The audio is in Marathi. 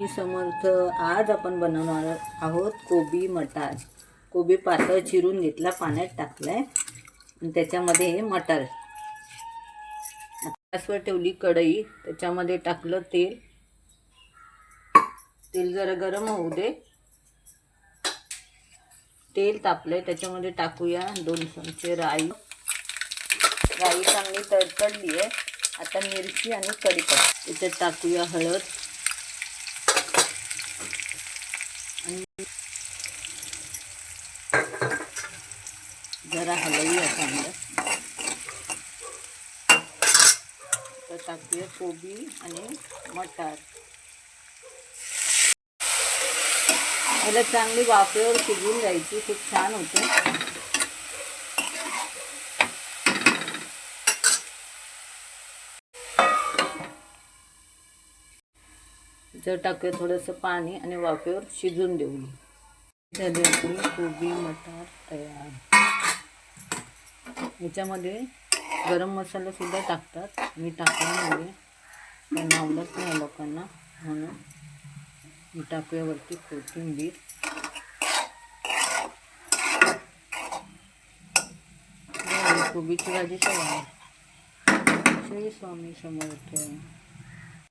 मी समर्थ. आज आपण बनवणार आहोत कोबी मटार. कोबी पातळ चिरून घेतला पाण्यात टाकलाय. आणि त्याच्यामध्ये हे मटार. गॅसवर ठेवली कढई. त्याच्यामध्ये टाकलं तेल. तेल जरा गरम होऊ दे. तेल तापलंय त्याच्यामध्ये टाकूया दोन चमचे राई. राई चांगली तडतडली आहे आता मिरची आणि कढीपत्ता. त्याच्यात टाकूया हळद. जरा हलवूया चांगलं. तर टाकूया कोबी आणि मटार. याला चांगली वाफेवर शिजून जायची खूप छान होते. जर टाकूया थोडंसं पाणी आणि वाफेवर शिजून देऊ झाली आपली कोबी मटार तयार. याच्यामध्ये गरम मसालासुद्धा टाकतात. मी टाकल्यामध्ये नाही त्यांना आवडत नाही लोकांना. म्हणून मी टाकूयावरती कोथिंबीर. कोबीची भाजी तयार श्री स्वामी समर्थ.